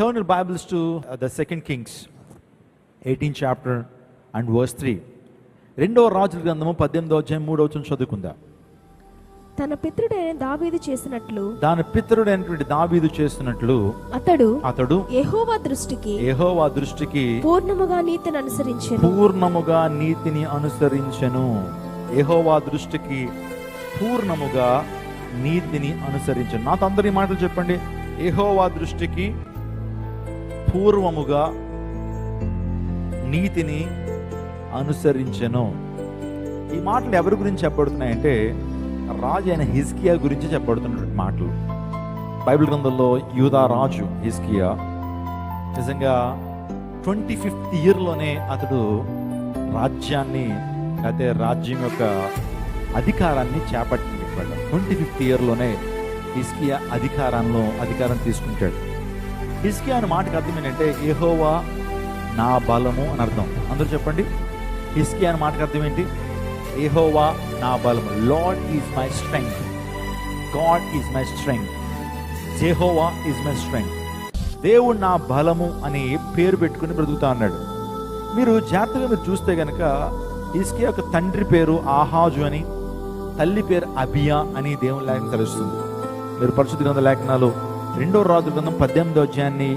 Turn your Bibles to uh, the Second Kings, 18th chapter and verse 3. రెండవ రాజుల గ్రంథము పద్దెనిమిదో అధ్యాయం మూడవ వచనం చదువుకుందాం. తన పితృడైన దావీదు చేసినట్లు దాని పితరుడైనటువంటి దావీదు చేస్తున్నట్లు అతడు అతడు యెహోవా దృష్టికి యెహోవా దృష్టికి పూర్ణముగా నీతిని అనుసరించెను. పూర్ణముగా నీతిని అనుసరించెను. యెహోవా దృష్టికి పూర్ణముగా నీతిని అనుసరించెను. నాతో అందరి మాటలు చెప్పండి. యెహోవా దృష్టికి పూర్వముగా నీతిని అనుసరించెను. ఈ మాటలు ఎవరి గురించి చెప్పబడుతున్నాయంటే రాజు అయిన హిస్కియా గురించి చెప్పబడుతున్నటువంటి మాటలు. బైబిల్ గ్రంథంలో యూదా రాజు హిస్కియా నిజంగా ట్వంటీ ఫిఫ్త్ ఇయర్లోనే అతడు రాజ్యాన్ని అయితే రాజ్యం యొక్క అధికారాన్ని చేపట్టింది. ట్వంటీ ఫిఫ్త్ ఇయర్లోనే హిస్కియా అధికారంలో అధికారం తీసుకుంటాడు. హిస్కియా అనే మాటకు అర్థం ఏంటంటే యహోవా నా బలము అని అర్థం. అందరూ చెప్పండి. హిస్కియా అనే మాటకు అర్థం ఏంటి? యహోవా నా బలము. Lord is my strength. God is my strength. Jehovah is my strength. దేవుడు నా బలము అని పేరు పెట్టుకుని బ్రతుకుతా అన్నాడు. మీరు జాగ్రత్తగా మీరు చూస్తే కనుక ఇస్కే యొక్క తండ్రి పేరు ఆహాజు అని తల్లి పేరు అబియా అని దేవుని లేఖనం తెలుస్తుంది. మీరు పరిశుద్ధ గ్రంథ లేఖనాలు రెండో రాజు గ్రంథం పద్దెనిమిదో అధ్యాయాన్ని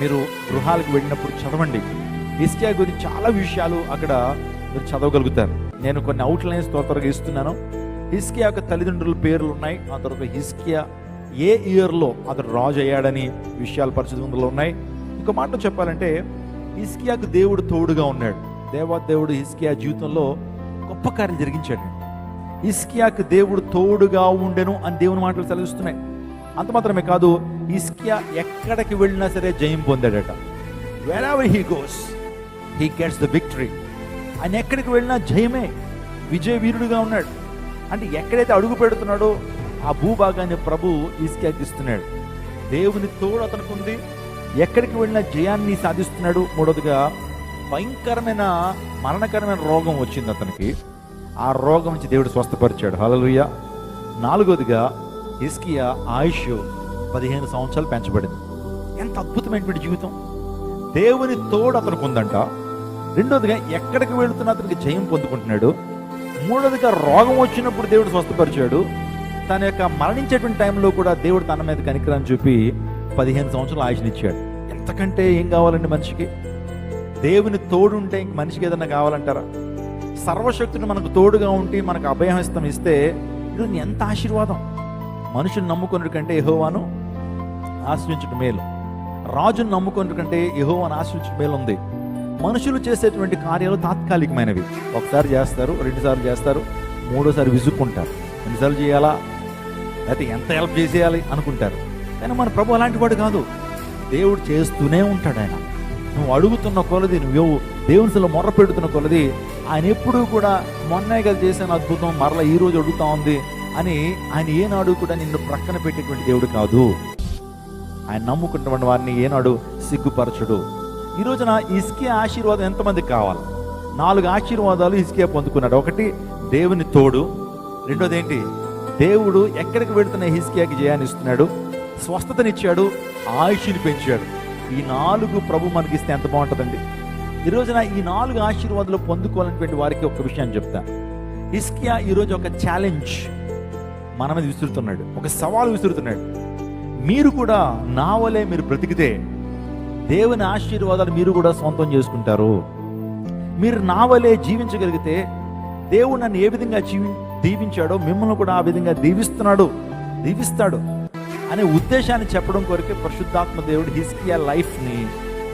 మీరు గృహాలకు వెళ్ళినప్పుడు చదవండి. హిస్కియా గురించి చాలా విషయాలు అక్కడ మీరు చదవగలుగుతారు. నేను కొన్ని అవుట్లైన్స్ త్వర త్వరగా ఇస్తున్నాను. హిస్కియా యొక్క తల్లిదండ్రుల పేర్లు ఉన్నాయి. ఆ తర్వాత హిస్కియా ఏ ఇయర్లో అతడు రాజు అయ్యాడని విషయాలు పరిశుద్ధంలో ఉన్నాయి. ఇంకో మాట చెప్పాలంటే హిస్కియాకు దేవుడు తోడుగా ఉన్నాడు. దేవా దేవుడు హిస్కియా జీవితంలో గొప్ప కార్యం జరిగించాడు. హిస్కియాకు దేవుడు తోడుగా ఉండెను అని దేవుని మాటలు సెలవిస్తున్నాయి. అంత మాత్రమే కాదు ఇస్కియా ఎక్కడికి వెళ్ళినా సరే జయం పొందాడట. Wherever he goes he gets the victory ఆయన ఎక్కడికి వెళ్ళినా జయమే. విజయ వీరుడుగా ఉన్నాడు. అంటే ఎక్కడైతే అడుగు పెడుతున్నాడో ఆ భూభాగాన్ని ప్రభు హిస్కియాకి ఇస్తున్నాడు దేవుని తోడు అతనికి ఉంది ఎక్కడికి వెళ్ళినా జయాన్ని సాధిస్తున్నాడు. మూడవదిగా భయంకరమైన మరణకరమైన రోగం వచ్చింది అతనికి. ఆ రోగం నుంచి దేవుడు స్వస్థపరిచాడు. హలలుయ నాలుగోదిగా హిస్కియా ఆయుష్ పదిహేను సంవత్సరాలు పెంచబడింది. ఎంత అద్భుతమైనటువంటి జీవితం. దేవుని తోడు అతనికి ఉందంట. రెండోదిగా ఎక్కడికి వెళుతున్నా అతనికి జయం పొందుకుంటున్నాడు. మూడోదిగా రోగం వచ్చినప్పుడు దేవుడు స్వస్థపరిచాడు. తన యొక్క మరణించేటువంటి టైంలో కూడా దేవుడు తన మీద కనికరాన్ని చూపి పదిహేను సంవత్సరాలు ఆయుష్నిచ్చాడు. ఎంతకంటే ఏం కావాలండి మనిషికి? దేవుని తోడుంటే ఇంక మనిషికి ఏదైనా కావాలంటారా? సర్వశక్తుని మనకు తోడుగా ఉండి మనకు అభయహస్తం ఇస్తే ఇది ఎంత ఆశీర్వాదం? మనుషుని నమ్ముకున్నట్టు కంటే యహోవాను ఆశ్రయించడం మేలు. రాజును నమ్ముకున్నట్టు కంటే యహోవాను ఆశ్రయించడం మేలు ఉంది మనుషులు చేసేటువంటి కార్యాలు తాత్కాలికమైనవి. ఒకసారి చేస్తారు రెండుసార్లు చేస్తారు మూడోసారి విసుక్కుంటారు. ఎన్నిసార్లు చేయాలా? లేకపోతే ఎంత హెల్ప్ చేసేయాలి అనుకుంటారు. కానీ మన ప్రభు అలాంటి వాడు కాదు. దేవుడు చేస్తూనే ఉంటాడు ఆయన. నువ్వు అడుగుతున్న కొలది నువ్వు దేవునిలో మొర్ర పెడుతున్న కొలది ఆయన ఎప్పుడూ కూడా మొన్నే కదా చేసిన అద్భుతం మరలా ఈరోజు అడుగుతా ఉంది. అని ఆయన ఏనాడు కూడా నిన్ను ప్రక్కన పెట్టేటువంటి దేవుడు కాదు. ఆయన నమ్ముకున్నటువంటి వారిని ఏనాడు సిగ్గుపరచుడు. ఈ రోజున ఇసుకే ఆశీర్వాదం ఎంతమందికి కావాలి? నాలుగు ఆశీర్వాదాలు ఇసుకే పొందుకున్నాడు. ఒకటి దేవుని తోడు. రెండోది ఏంటి దేవుడు ఎక్కడికి వెళుతున్న హిస్కియాకి జయాన్ని ఇస్తున్నాడు స్వస్థతనిచ్చాడు ఆయుష్ని పెంచాడు. ఈ నాలుగు ప్రభు మనకిస్తే ఎంత బాగుంటుందండి. ఈ రోజున ఈ నాలుగు ఆశీర్వాదాలు పొందుకోవాలనేటువంటి వారికి ఒక విషయాన్ని చెప్తా. హిస్కియా ఈరోజు ఒక ఛాలెంజ్ మన మీద విసురుతున్నాడు. ఒక సవాలు విసురుతున్నాడు. మీరు కూడా నా వలే మీరు బ్రతికితే దేవుని ఆశీర్వాదాలు మీరు కూడా సొంతం చేసుకుంటారు. మీరు నా వలే జీవించగలిగితే దేవుడు నన్ను ఏ విధంగా జీవి దీవించాడో మిమ్మల్ని కూడా ఆ విధంగా దీవిస్తున్నాడు. దీవిస్తాడు అనే ఉద్దేశాన్ని చెప్పడం కొరకే పరిశుద్ధాత్మ దేవుడు హిస్కియా లైఫ్ని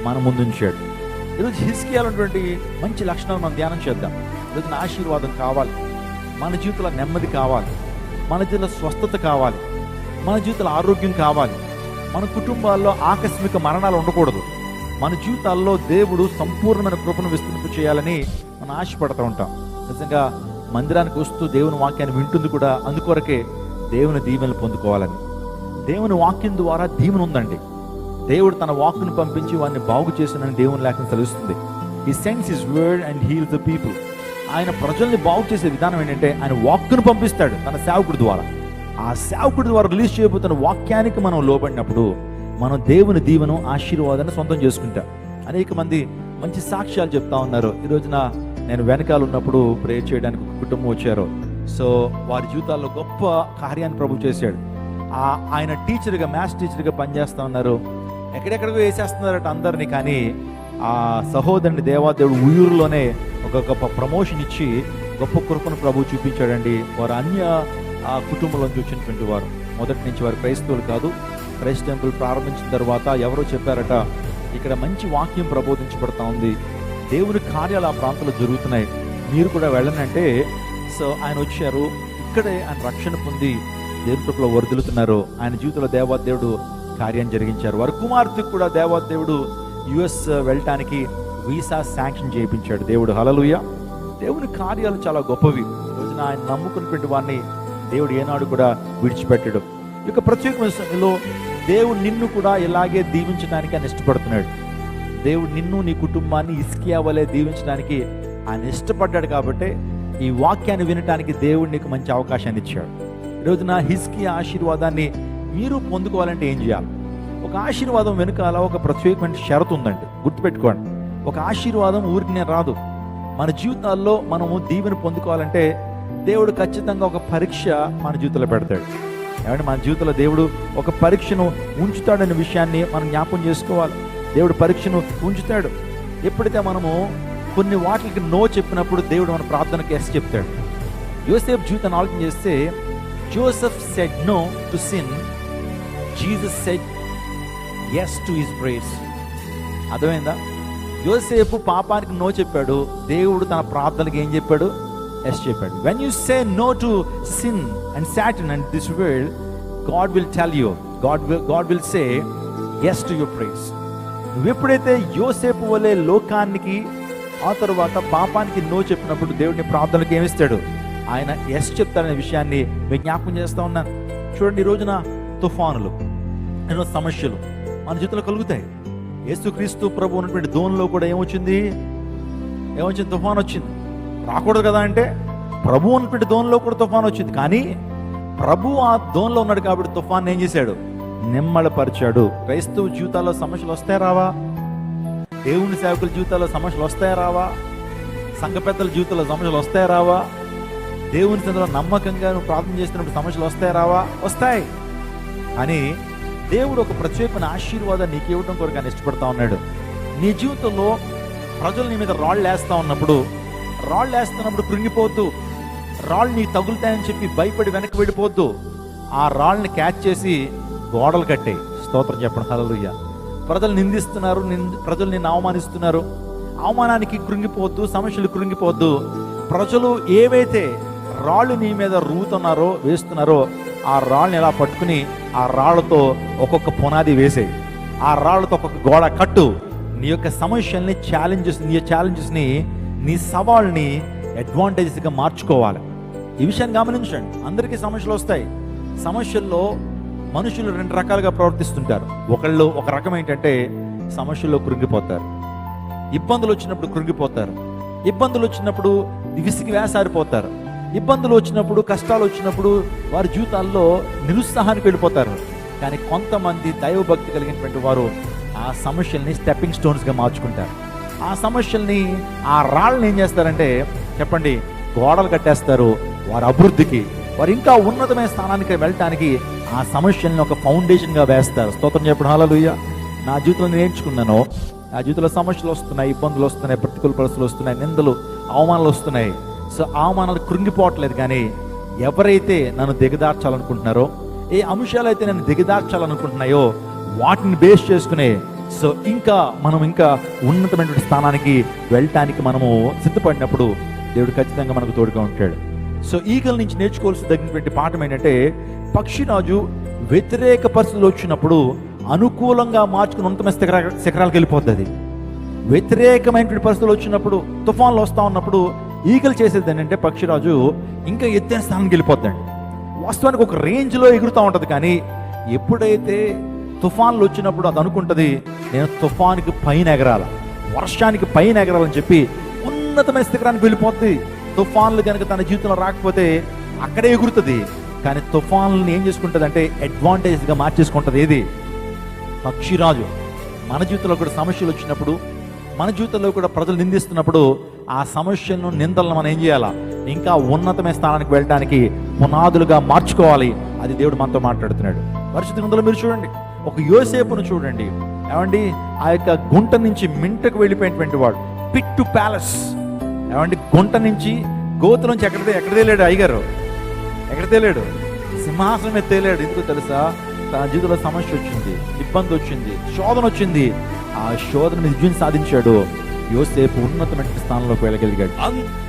మన ముందుంచాడు. ఈరోజు హిస్కియాలో ఉన్నటువంటి మంచి లక్షణాలు మనం ధ్యానం చేద్దాం. ఈరోజు ఆశీర్వాదం కావాలి. మన జీవితంలో నెమ్మది కావాలి. మన జీవితంలో స్వస్థత కావాలి. మన జీవితంలో ఆరోగ్యం కావాలి. మన కుటుంబాల్లో ఆకస్మిక మరణాలు ఉండకూడదు. మన జీవితాల్లో దేవుడు సంపూర్ణమైన కృపను విస్తరింపు చేయాలని మనం ఆశపడుతూ ఉంటాం. నిజంగా మందిరానికి వస్తూ దేవుని వాక్యాన్ని వింటుంది కూడా అందుకొరకే దేవుని దీవెనలు పొందుకోవాలని. దేవుని వాక్యం ద్వారా దీవెన ఉందండి. దేవుడు తన వాక్ను పంపించి వారిని బాగు చేసినని దేవుని లేఖను తెలుస్తుంది ఈ sent his word and heal the people ఆయన ప్రజల్ని బాగు చేసే విధానం ఏంటంటే ఆయన వాక్కును పంపిస్తాడు తన సేవకుడి ద్వారా. ఆ సేవకుడి ద్వారా రిలీజ్ చేయబోతున్న వాక్యానికి మనం లోబడినప్పుడు మనం దేవుని దీవెను ఆశీర్వాదాన్ని సొంతం చేసుకుంటాం. అనేక మంది మంచి సాక్ష్యాలు చెప్తా ఉన్నారు. ఈ రోజున నేను వెనకాల ఉన్నప్పుడు ప్రేయర్ చేయడానికి ఒక కుటుంబం వచ్చారు. సో వారి జీవితాల్లో గొప్ప కార్యాన్ని ప్రభు చేశాడు. ఆ ఆయన టీచర్గా మ్యాథ్స్ టీచర్గా పనిచేస్తా ఉన్నారు. ఎక్కడెక్కడికో వేసేస్తున్నారట అందరినీ కానీ ఆ సహోదరుని దేవాదేవుడు ఊయూరులోనే ఒక గొప్ప ప్రమోషన్ ఇచ్చి గొప్ప కృపను ప్రభు చూపించాడండి. వారు అన్య ఆ కుటుంబంలో చూసినటువంటి వారు. మొదటి నుంచి వారు క్రైస్తవులు కాదు. క్రైస్ట్ టెంపుల్ ప్రారంభించిన తర్వాత ఎవరో చెప్పారట ఇక్కడ మంచి వాక్యం ప్రబోధించబడతా ఉంది. దేవుని కార్యాలు ఆ ప్రాంతంలో జరుగుతున్నాయి. మీరు కూడా వెళ్ళనంటే సో ఆయన వచ్చారు. ఇక్కడే ఆయన రక్షణ పొంది దేవుని కృపలో వరదలుతున్నారు ఆయన జీవితంలో దేవాదేవుడు కార్యం జరిగించారు. వారి కుమార్తెకు కూడా దేవాదేవుడు యుఎస్ వెళ్ళటానికి వీసా శాంక్షన్ చేయించాడు దేవుడు. హలలుయ దేవుని కార్యాలు చాలా గొప్పవి. రోజున ఆయన నమ్ముకున్నటువంటి వారిని దేవుడు ఏనాడు కూడా విడిచిపెట్టడు. ఈ యొక్క ప్రత్యేకమైన సమయంలో దేవుడు నిన్ను కూడా ఇలాగే దీవించడానికి ఆయన ఇష్టపడుతున్నాడు. దేవుడు నిన్ను నీ కుటుంబాన్ని ఇస్కియా వలె దీవించడానికి ఆయన ఇష్టపడ్డాడు కాబట్టి ఈ వాక్యాన్ని వినటానికి దేవుడు నీకు మంచి అవకాశాన్ని ఇచ్చాడు. ఈరోజు నా ఆశీర్వాదాన్ని మీరు పొందుకోవాలంటే ఏం చేయాలి? ఒక ఆశీర్వాదం వెనుకాల ఒక ప్రత్యేకమైన షరతు ఉందండి. గుర్తుపెట్టుకోండి. ఒక ఆశీర్వాదం ఊరికినే రాదు. మన జీవితాల్లో మనము దీవెని పొందుకోవాలంటే దేవుడు ఖచ్చితంగా ఒక పరీక్ష మన జీవితంలో పెడతాడు. ఏమంటే మన జీవితంలో దేవుడు ఒక పరీక్షను ఉంచుతాడనే విషయాన్ని మనం జ్ఞాపకం చేసుకోవాలి. దేవుడు పరీక్షను ఉంచుతాడు. ఎప్పుడైతే మనము కొన్ని వాటికి నో చెప్పినప్పుడు దేవుడు మన ప్రార్థనకి ఎస్ చెప్తాడు. యోసేఫ్ జీవితాన్ని ఆలోచన చేస్తే Joseph said no to sin Jesus said yes to his prayers అర్థమైందా? యోసేపు పాపానికి నో చెప్పాడు దేవుడు తన ప్రార్థనకి ఏం చెప్పాడు? ఎస్ చెప్పాడు. When you say no to sin and Satan and this world God will tell you God will God will say yes to your prayers నువ్వు ఎప్పుడైతే యోసేపు వలె లోకానికి ఆ తర్వాత పాపానికి నో చెప్పినప్పుడు దేవుడిని ప్రార్థనకి ఏమిస్తాడు ఆయన ఎస్ చెప్తాడనే విషయాన్ని మీకు జ్ఞాపకం చేస్తా ఉన్నాను. చూడండి ఈ రోజున తుఫానులు ఎన్నో సమస్యలు మన జీవితంలో కలుగుతాయి. యేసుక్రీస్తు ప్రభు ఉన్నటువంటి దోన్లో కూడా ఏమొచ్చింది? ఏమొచ్చింది? తుఫాన్ వచ్చింది. రాకూడదు కదా అంటే ప్రభు ఉన్నటువంటి దోన్లో కూడా తుఫాన్ వచ్చింది. కానీ ప్రభు ఆ దోన్లో ఉన్నాడు కాబట్టి తుఫాన్ ఏం చేశాడు? నిమ్మలపరిచాడు. క్రైస్తవ జీవితాల్లో సమస్యలు వస్తాయి రావా? దేవుని సేవకుల జీవితాల్లో సమస్యలు వస్తాయా రావా? సంఘ పెద్దల జీవితంలో సమస్యలు వస్తాయా రావా? దేవుని సందులో నమ్మకంగా నువ్వు ప్రార్థన చేస్తున్నప్పుడు సమస్యలు వస్తాయా రావా? వస్తాయి. అని దేవుడు ఒక ప్రత్యేకమైన ఆశీర్వాదాన్ని నీకు ఇవ్వడం కొరకు ఆయన ఇష్టపడతా ఉన్నాడు. నీ జీవితంలో ప్రజలు నీ మీద రాళ్ళు వేస్తా ఉన్నప్పుడు రాళ్ళు వేస్తున్నప్పుడు కృంగిపోద్దు రాళ్ళు నీ తగులుతాయని చెప్పి భయపడి వెనక్కి వెళ్ళిపోద్దు ఆ రాళ్ళని క్యాచ్ చేసి గోడలు కట్టే. స్తోత్రం చెప్పడం. హలలుయ్య ప్రజలు నిందిస్తున్నారు ప్రజలు నిన్ను అవమానిస్తున్నారు. అవమానానికి కృంగిపోవద్దు సమస్యలు కృంగిపోవద్దు. ప్రజలు ఏవైతే రాళ్ళు నీ మీద రువుతున్నారో వేస్తున్నారో ఆ రాళ్ళని ఎలా పట్టుకుని ఆ రాళ్ళతో ఒక్కొక్క పునాది వేసే ఆ రాళ్ళతో ఒక్కొక్క గోడ కట్టు. నీ యొక్క సమస్యల్ని ఛాలెంజెస్ నీ ఛాలెంజెస్ని నీ సవాల్ని అడ్వాంటేజెస్గా మార్చుకోవాలి. ఈ విషయాన్ని గమనించండి. అందరికీ సమస్యలు వస్తాయి. సమస్యల్లో మనుషులు రెండు రకాలుగా ప్రవర్తిస్తుంటారు. ఒకళ్ళు ఒక రకం ఏంటంటే సమస్యల్లో కృంగిపోతారు. ఇబ్బందులు వచ్చినప్పుడు కృంగిపోతారు. ఇబ్బందులు వచ్చినప్పుడు విసిగి వేసారిపోతారు. ఇబ్బందులు వచ్చినప్పుడు కష్టాలు వచ్చినప్పుడు వారి జీవితాల్లో నిరుత్సాహానికి వెళ్ళిపోతారు. కానీ కొంతమంది దైవభక్తి కలిగినటువంటి వారు ఆ సమస్యల్ని స్టెప్పింగ్ స్టోన్స్గా మార్చుకుంటారు. ఆ సమస్యల్ని ఆ రాళ్ళని ఏం చేస్తారంటే చెప్పండి గోడలు కట్టేస్తారు వారి అభివృద్ధికి. వారు ఇంకా ఉన్నతమైన స్థానానికి వెళ్ళటానికి ఆ సమస్యల్ని ఒక ఫౌండేషన్గా వేస్తారు. స్తోత్రం చెప్పడం హాలలుయ్య నా జీవితంలో నేను నేర్చుకున్నాను. నా జీవితంలో సమస్యలు వస్తున్నాయి ఇబ్బందులు వస్తున్నాయి ప్రతికూల పరిస్థితులు వస్తున్నాయి నిందలు అవమానాలు వస్తున్నాయి. సో అవమానాలు కృంగిపోవట్లేదు కానీ ఎవరైతే నన్ను దిగదార్చాలనుకుంటున్నారో ఏ అంశాలు అయితే నన్ను దిగదార్చాలనుకుంటున్నాయో వాటిని బేస్ చేసుకునే సో ఇంకా మనం ఇంకా ఉన్నతమైనటువంటి స్థానానికి వెళ్ళటానికి మనము సిద్ధపడినప్పుడు దేవుడు ఖచ్చితంగా మనకు తోడుగా ఉంటాడు. సో ఈగల నుంచి నేర్చుకోవాల్సి తగినటువంటి పాఠం ఏంటంటే పక్షిరాజు వ్యతిరేక పరిస్థితులు వచ్చినప్పుడు అనుకూలంగా మార్చుకుని ఉన్నతమైన శిఖరా శిఖరాలకు వెళ్ళిపోతుంది అది. వ్యతిరేకమైనటువంటి పరిస్థితులు వచ్చినప్పుడు తుఫాన్లు వస్తూ ఉన్నప్పుడు ఈగలు చేసేది ఏంటంటే పక్షిరాజు ఇంకా ఎత్తైన స్థానానికి వెళ్ళిపోద్దండి వాస్తవానికి ఒక రేంజ్లో ఎగురుతూ ఉంటుంది కానీ ఎప్పుడైతే తుఫాన్లు వచ్చినప్పుడు అది అనుకుంటుంది నేను తుఫాన్కి పైన ఎగరాల వర్షానికి పైన ఎగరాలని చెప్పి ఉన్నతమైన శిఖరానికి వెళ్ళిపోతుంది తుఫాన్లు కనుక తన జీవితంలో రాకపోతే అక్కడే ఎగురుతుంది. కానీ తుఫాన్లను ఏం చేసుకుంటుంది అంటే అడ్వాంటేజ్గా మార్చేసుకుంటుంది ఏది? పక్షిరాజు. మన జీవితంలో కూడా సమస్యలు వచ్చినప్పుడు మన జీవితంలో కూడా ప్రజలు నిందిస్తున్నప్పుడు ఆ సమస్యలను నిందలను మనం ఏం చేయాలా? ఇంకా ఉన్నతమైన స్థానానికి వెళ్ళడానికి పునాదులుగా మార్చుకోవాలి. అది దేవుడు మనతో మాట్లాడుతున్నాడు. పరిస్థితి గ్రంథంలో మీరు చూడండి. ఒక యోసేపును చూడండి. ఏమండి? ఆ యొక్క గుంట నుంచి మింటకు వెళ్ళిపోయినటువంటి వాడు. Pit to palace. ఏమండి? గుంట నుంచి గోతు నుంచి ఎక్కడ ఎక్కడ తేలేడు అయ్యగారు? ఎక్కడ తేలేడు? సింహాసనం తేలేడు. ఎందుకు తెలుసా? తన జీవితంలో సమస్య వచ్చింది ఇబ్బంది వచ్చింది శోధన వచ్చింది. ఆ శోధన విజయం సాధించాడు. యోసేపు ఉన్నతమైన స్థానంలోకి వెళ్ళగలిగాడు. అంత